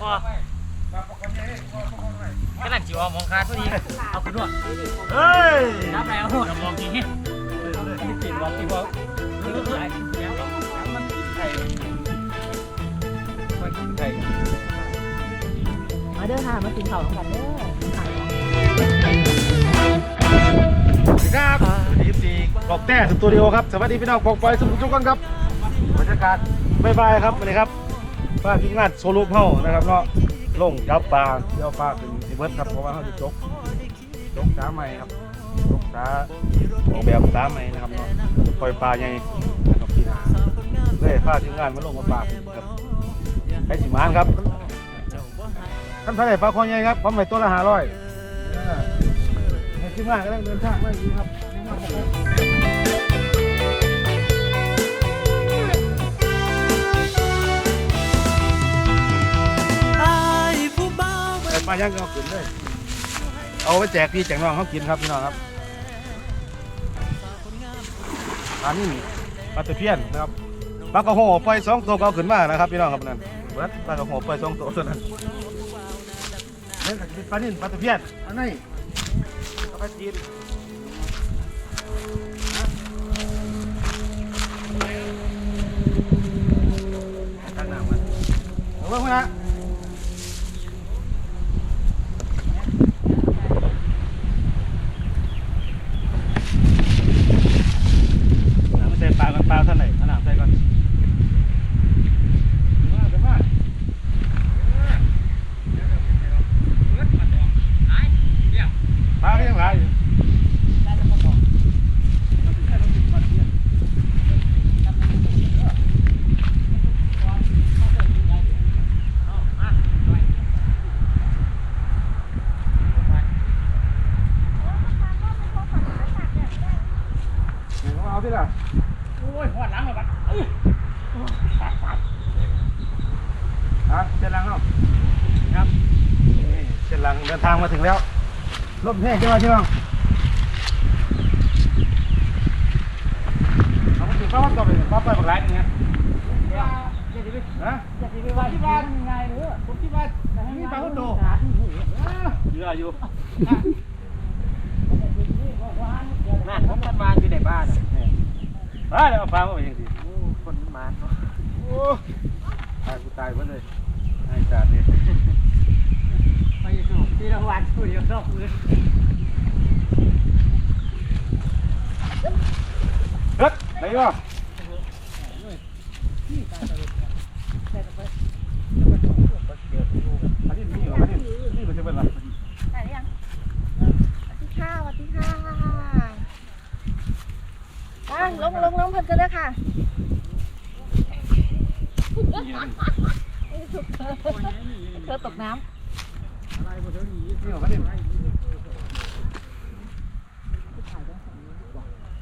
พอกำลังจิ๋วมองคาตัวนี้เอาคุณด้วยเฮ้ยน้ำแล้วกับมองทีนี้ติดบอกติดบอกนี่ก็คือไอ้แล้วมันไข่ไข่มาเด้อค่ะมากินข้าวของกันเด้อสวัสดีครับสวัสดีสีกอกแต้สตูดิโอครับ สวัสดีพี่น้องปอกปอยสมุทรทุกคนครับบรรยากาศบายบายครับวันนี้ครับ ป้าทีมงานโซลูเฮานะครับเนาะลงยับปลาเดี๋ยวปลาเป็นสิเบิร์ดครับเพราะว่าเขาจะจกจกจ้าใหม่ครับจกจ้าออกแบบจ้าใหม่นะครับเนาะปล่อยปลาใหญ่นะครับพี่นาเลยพาทีมงานมาลงมาปลาครับไอ้สิมานครับท่านท่านไหนปลาคอใหญ่ครับผมไปตัวละห้าร้อยในทีมงานกำลังเดินทางมาอีกครับ ไปปลาย่างก็เอาขึ้นเลย เอาไปแจกพี่แจกน้องเขากินครับพี่น้องครับปลานิ่มปลาตะเพียนนะครับปลากระโหปล่อยสองตัวก็เอาขึ้นมานะครับพี่น้องครับนั่นเบิดปลากระโหปล่อยสองตัวเท่านั้นนั่นก็จะเป็นปลานิ่ปลาตะเพียนอันนี้ปลาจีนตั้งน้ำมันเอาไว้ข้างหน้าน้ำใส่ปลาก่อนปลาเท่าไหร่เอาน้ำใส่ก่อนมาเดี๋ยวมาปลาก็ยังหลายอยู่ เอาที่ละโอ้ยหัวหลังเลยบัดฮะเส้นลังเนาะครับนี่เส้นลังเดินทางมาถึงแล้วลมแห้งใช่ไหมพี่น้องเอาไปถึงป้าวัดต่อไปป้าไปบักไรนึงไงฮะจะไปว่าที่บ้านไงหรือผมคิดว่านี่ปลาวัดโตเยอะอยู่ นั่นผมทำมาอยู่ในบ้านมาเดี๋ยวเอาปลามาไปยังสิคนมาโอ้ตายกูตายเพิ่เลยไอ้จ่าเนี่ยไปอยู่ที่รางวัลคุยอยู่รอบมือเฮ้ยไหนวะอันนี้มีเหรออันนี้นี่มันจะเป็นอะไร ไหนยังสวัสดีค่ะสวัสดีค่ะอะ ลงลงลงเพิ่นกันเลยค่ะเธอตกน้ำนี่เหรออันนี้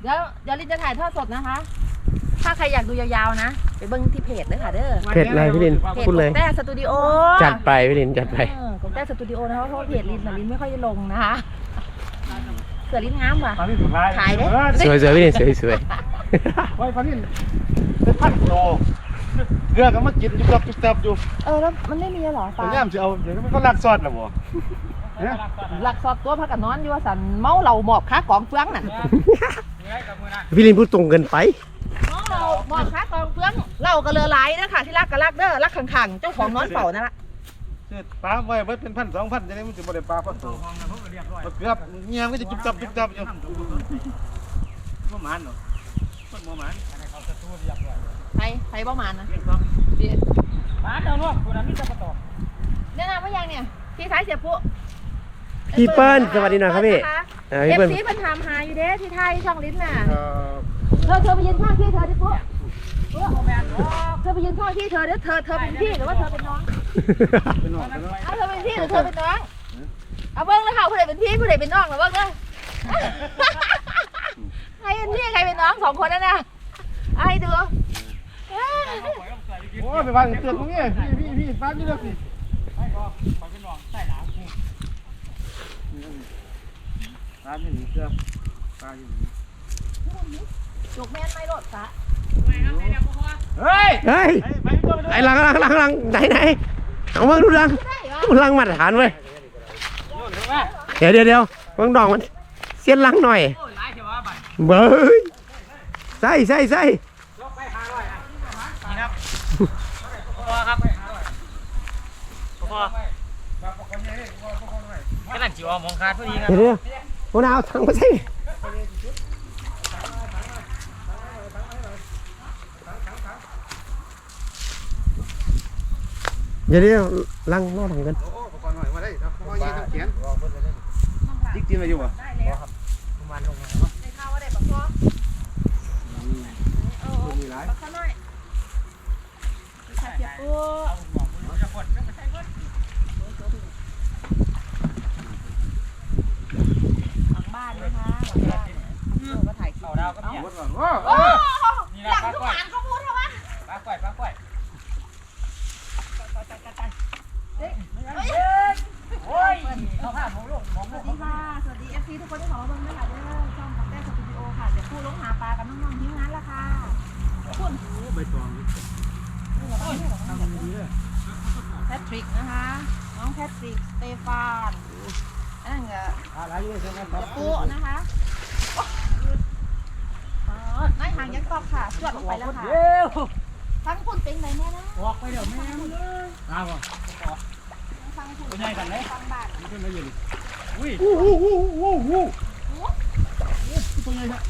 เดี๋ยวเดี๋ยวลินจะถ่ายทอดสดนะคะ ถ้าใครอยากดูยาวๆนะ ไปเบิ้งที่เพจเลยค่ะเด้อเพจอะไรพี่ลินเพจพูดเลยกบแต้สตูดิโอจัดไปพี่ลินจัดไป เออกบแต้สตูดิโอนะคะเพราะว่าเพจลินน่ะลินไม่ค่อยได้ลงนะคะเสือลินงามว่ะปลานิ่มสุดท้าย ขายเด้ สวยสวยพี่ลินสวยสวย ไว้ปลานิ่มเป็นพันโลเรือก็มากินจุบจับจุบจับอยู่เออแล้วมันไม่มีเหรอปตอลานนี้มันจะเอาเดี๋ยวมันก็ลักซอดแล้วบ่เนี่ยหลักสอบตัวพักกันนอนอยู่ว่าสันเมาเหล่าหมอบค้ากองเฟืองน่ะพี่ลินพูดตรงเกินไป เมาเหล่าหมอบค้ากองเฟืองเหล่าก็เรือหลายนะค่ะที่รักก็รักเด้อรักขังๆเจ้าของนอนเฝ้านั่นละซื้อปลาไว้เบิดเป็นพันสองพันจะได้มันจะบ่ได้ปลาพันตัวเกือบเงียบก็จะจุบจับจุบจับอยู่บ่มันหรอกคน บ่มันเขาจะตู้เรียบร้อยใครใครประมาณนะเรียบร้อยเดี๋ยวมาเดี๋ยวนู้นคนนั้นมีแต่กระตอกเนี่ยนะว่ายังเนี่ยพี่ท้ายเสียปุ๊พี่เปิ้ลสวัสดีหน่อยครับพี่เออเอพี่ฟเปิ้ลซีมันถามหาอยู่เด้ที่ไทยช่องลิ้นน่ะเอ่อเธอเธอไปยืนข้างพี่เธอดิปุ๊เออเธอไปยืนข้างพี่เธอเดี๋ยวเธอเธอเป็นพี่หรือว่าเธอเป็นน้องเป็นหนอนเป็นหนอนเอาเธอเป็นพี่หรือเธอเป็นน้องเอาเบิ้งเลยค่ะผู้ใดเป็นพี่ผู้ใดเป็นน้องเหรอเบิ้งเลย ใครเป็นพี่ใครเป็นน้องสองคนนั่นน่ะเอาให้ดูโอ้ยไปวางเตือนตรงนี้พี่พี่พี่ปลาอยู่แล้วสิไม่ก็ไปเป็นหนองใส่หลาคูปลาอยู่นี่เกือบปลาอยู่นี่จุกแม่นไม่รดสะเฮ้ยเฮ้ยไปไปตัวไปไอ้หลังหลังหลังหลังไหนไหนเอามาดูรังดูรังมาตรฐานเว้ยเดี๋ยวเดี๋ยวเดี๋ยวเบิ่งดองมันเสียนลังหน่อย โอ้ยหลายเถอะว่าบัดเบ้ยใส่ใส่ใส่นี่ครับพอครับพอกำลังจิ๋วมองคาดพอดีครับเดี๋ยวเดี๋ยวหัวหน้าเอาถังมาใส่เดี๋ยวเดี๋ยวลังรอถังกันจิ๊กจีนมาอยู่บ่ได้แล้วในข้าวว่าได้ปะกอโอ้ปะข้าวน้อยเสียบปุ๊หลังบ้านนะคะหลังบ้านเออมา หนะลังปลาทุกก้อยหานเขาพูดเหรอวะปลาก้อยปลาก้อย ใบตองแพทริกนะคะ น้องแพทริกสเตฟานอันนั่นก็อะไรอยู่ใช่ไหมครับระปุนะคะนายหางยังตอบค่ะสวดลงไปแล้วค่ะทั้งคุณเป็นไหนแน่นะออกไปเดี๋ยวแม่อ้าวฟังคุณเป็นไงกันเลยฟังบ้านขึ้นมาอยู่อุ้ยอู้หู้หู้หู้หู้ตัวใหญ่ครับ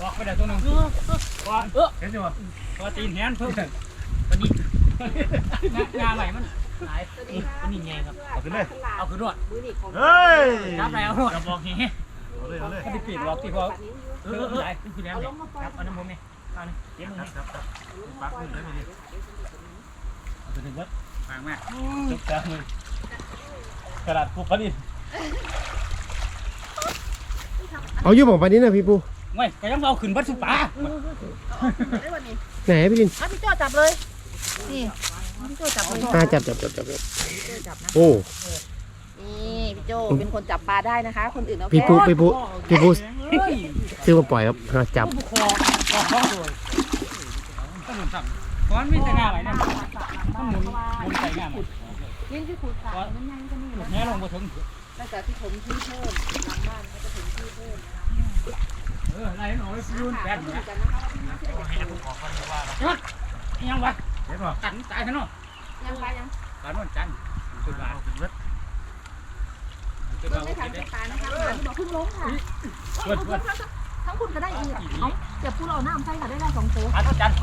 ออกไปเดี๋ยวตัวหนึ่งว่าเออเห็นอยู่บ่ตัวตีนแหนเพิ่มตัวนี้งาใหม่มันหายสวัสดีค่ะตัวนี้ไงครับ เอาขึ้นเลย เอาขึ้นด้วยมือหนีของเฮ้ยจับแล้วกระบอกนี้เอาเลยเอาเลยก็ติดปีกบอกที่พอเออเออไอ้ขึ้นแล้วเนี่ยครับอันนั้นผมเนี่ยเอานี่เดี๋ยวมึงครับนี่ครับครับปักขึ้นเลยไปดิเอาไปถึงวัดฟังมากจุกกลางเลยกระดาษคูปนินเอาอยู่บอกไปนี้นะพี่ปู เว้ยก็ยังเอาขึ้นวัดสุป่าได้วันนี้ไหนพี่ลินอะพี่โจจับเลยนี่พี่โจจับเลยอ่าจับจับจับจับพี่โจจับนะโอ้นี่พี่โจเป็นคนจับปลาได้นะคะ คนอื่นเอาพี่แค่ปูพี่ปูพี่ปูเฮ้ยซื้อมาปล่อยครับหาจับคอคอคอด้วยต้องหมุนสั่งเพราะมันมีแต่งาไหลนะต้องหมุนหมุนใส่งาหมดยิ่งที่ขุดสระมันยังก็นี่แหละแง่ลงมาถึงตั้งแต่ที่ผมที่เพิ่มหลังบ้านก็จะถึงที่เพิ่ม เออไล่หน่อยรุ่นแปดนะเนี่ยกันนะคะว่าที่นี่ที่ได้ให้ผมขอคนว่ายังวะเห็นบ่กันตายซะเนาะยังไปยังกันวันจันทร์สุดบาทขึ้นเวทสุดเพิ่บางทไม่ทันจะตายนะคะหมาที่บอกเพิ่งล้มค่ะทั้งคุณก็ได้อีกเอาเดี๋ยวพูดเอาหน้าใส่ค่ะได้ได้สองตัวอันวันจันทร์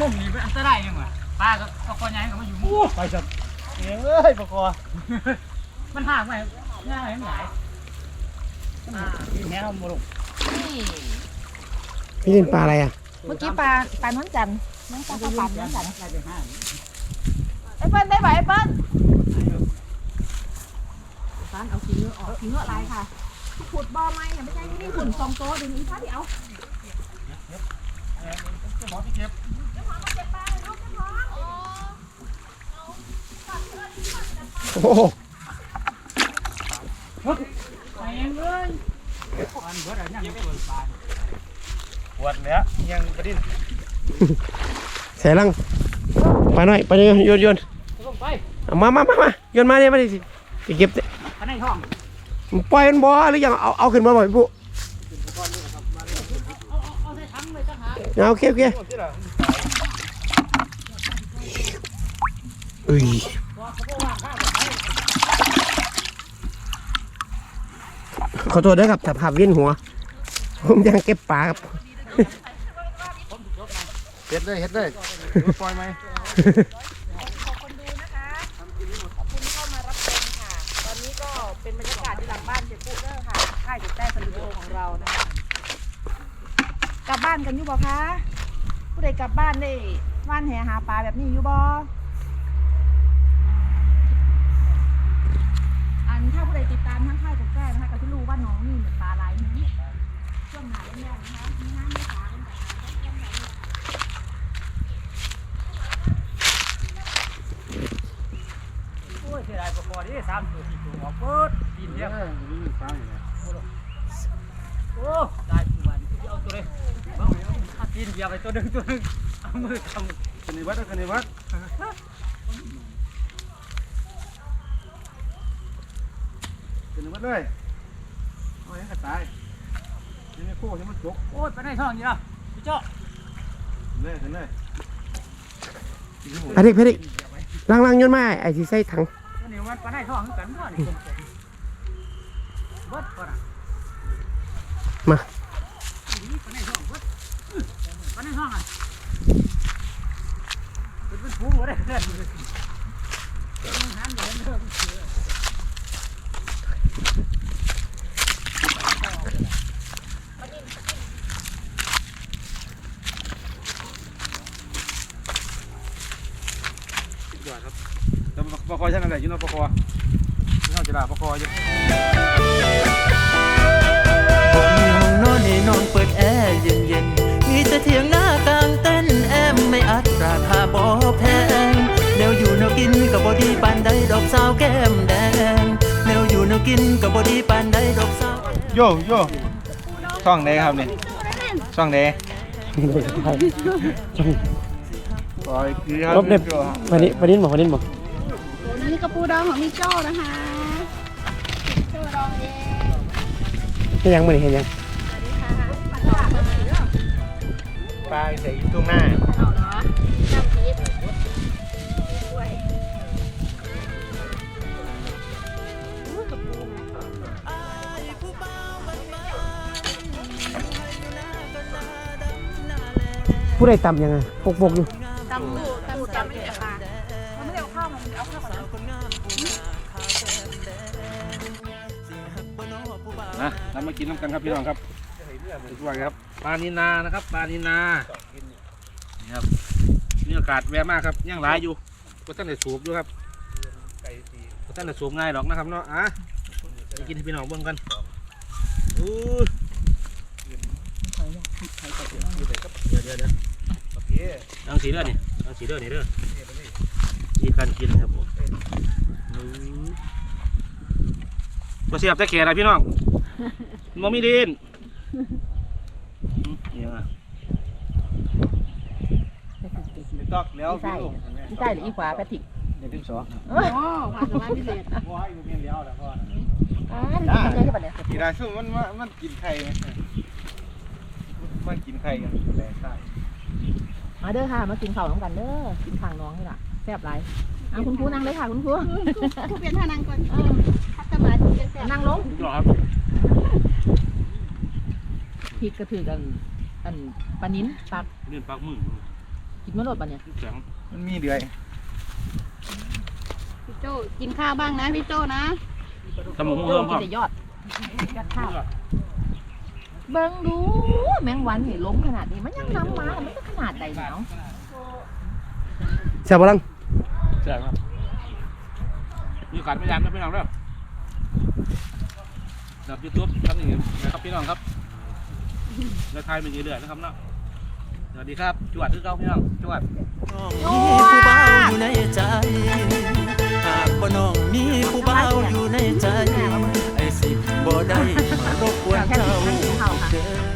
มุมนี้เป็นอันตรายยังวะ ป้าก็ก็คอใหญ่ก็มาอยู่มุมไปสัตว์เอ้ยปะกอมันห่างไปง่ายหลายแม่เราโมลงนี่พี่ลินปลาอะไรอะ เมื่อกี้ปลาปลาน้อนจันน้องปลาปลาน้อนจันได้ไปห้าไอ้เปิ้ลได้ไหมไอ้เปิ้ลฟ้านเอาขี้เงือออกขี้เงือลายค่ะขุดบ่อไหมอย่าไม่ใช่นี่ขุดสองโต๊ะเดี๋ยวนี้ฟ้าเดี๋ยวหมอที่เก็บโอ้โหไปเองเลย อันเบิร์ดอะไรยังไม่เปิดปลาปวดเนี้ยยังประดินใส่ลังไปหน่อยไปเลยโยนโยนลงไปเอามามามามาโยนมาเนี่ยมาดิสิไปเก็บสิข้างในห้องปล่อยมันบ่หรือยังเอาเอาขึ้นมาบ่อยปุ๊เอาใส่ถังเลยจ้าหาเอาโอเคโอเคเอ้ย อโทษด้วยครับถ้าภาพเวียนหัว ผมยังเก็บปลาครับเฮ็ดเลยเฮ็ดเลยปล่อยไหมขอบคนดูนะคะขอบคุณที่เข้ามารับชมค่ะตอนนี้ก็เป็นบรรยากาศที่หลังบ้านเจ๊ปุ๊เด้อค่ะค่ายจุดแต้สตูดิโอของเรานะคะกลับบ้านกันอยู่บ่คะผู้ใดกลับบ้านได้ว่านแหหาปลาแบบนี้อยู่บ่ ผู้ใดติดตามทั้งค่ายกับแก้นะคะก็จะรู้ว่าน้องนี่เหมือนปลาลายนี้ช่วงไหนแม่นะคะมีน้ำไมีสาเป็นแบบโอ้ยเสียดายปกรณ์นี่สามตัวสี่ตัวเปิดดินเนี่ยโอ้ได้ตัวนี้เอาตัวเลยงดินเดียวไปตัวหนึ่งตัวหนึ่งเอามือทำคณิวัตคณิวัต น์คณิวัฒน์เลยเอาให้กระตายนี่ไม่คู่นี่มันจกำโอ้ยไปในท้องอยู่แล้วพี่เจ้าเลยเห็นเลยพะดิกพะดิกล้างล้างๆโยนมาไอ้ที่ใส่ถังตัวนี้มันไปในท้องคือกันบ่นี่เบิดก่อนอะมานี่ไปในท้องเบิดไปในท้องอะเป็นเป็นฟูงบ่ได้เด้อมันหันอยู่เด้อ สุดยอดครับแล้ว ปะคอช่างอะไรอยู่เนาะปะคอนี่เอาจะลาปะคออยู่ผมมีห้องนอนให้นอนเปิดแอร์เย็นๆ มีแต่เถียงหน้ากลางเต้นแอมไม่อัดราคาบ่แพงแนวอยู่แนวกินกับบอดีปานใดดอกสาวแก้มแดงแนวอยู่แนวกินกับบอดีปานใดดอกสาวโยโย่ช่องใดครับเนี่ยช่องใดปล่อยคือครับรบเด็บวันนี้วันนี้บอกวันนี้บอก นี่กระปูดองของพี่โจ้นะคะโจ้ดองเองเห็นยังมือนี่เห็นยังปลาใส่อยู่ตรงหน้าเอาเหรอน้ำพริกด้วยผู้ใดต่ำยังไงฟกฟกๆอยู่ มากินน้ำกันครับพี่น้องครับทุกวันครับปลานินานะครับปลานินานี่ครับนี่อากาศแวะมากครับยังหลายอยู่ก็ตั้งแต่สูบอยู่ครับก็ตั้งแต่สูบง่ายหรอกนะครับเนาะอะไปกินให้พี่น้องเบิ่งกันอู้เดี๋ยวเดี๋ยวเดี๋ยวตั้งสีเลือดนี่ตั้งสีเลือดนี่เด้อนี่การกินครับผมอู้บ่เสียบแต่แขนนะพี่น้อง มันมีดินอืมเนี่ยไม่ตอกแล้วพี่ลูกใช่หรืออีขวาแพทริกเดี๋ยวถึงสองโอ้ความสามารถพิเศษว้ายอยู่เพียงเดียวแล้วพ่ออ่านี่ทำยังไงกันเนี่ยกีฬาสู้มันมันมันกินไข่ไหมมันกินไข่กันแหล่ไข่มาเด้อค่ะมากินข้าวน้ำกันเด้อกินข้างน้องนี่ล่ะแซ่บไรอะคุณครูนั่งเลยค่ะคุณครูทุกเปลี่ยนท่านั่งก่อนพักสมาธิกันเสร็จนั่งลงหรอครับ พริกกระถือกันอันปลานิ้นตักเลื่อนปากมือกินมะรดปะเนี่ยแข็งมันมีเดือยพี่โจ้กินข้าวบ้างนะพี่โจ้นะสมองโอ้เพิ่มกินแต่ยอดยอดข้าวเบิ่งดูแมงวันเห็นล้มขนาดนี้มันยังน้ำมามันจะขนาดใดหนาวเสียบลังแข็งครับมีการพยายามนะพี่น้องเด้อแบบยูทูบทำอย่างนี้นะครับพี่น้องครับ แล้วทายเป็นเรื่อยๆนะครับเนาะสวัสดีครับจวดคือเก่าพี่น้องจวดมีผู้เบาอยู่ในใจ หากบ่น้องมีผู้เบาอยู่ในใจ ไอ้สิบ่ได้มารบกวนเจ้าเด้อ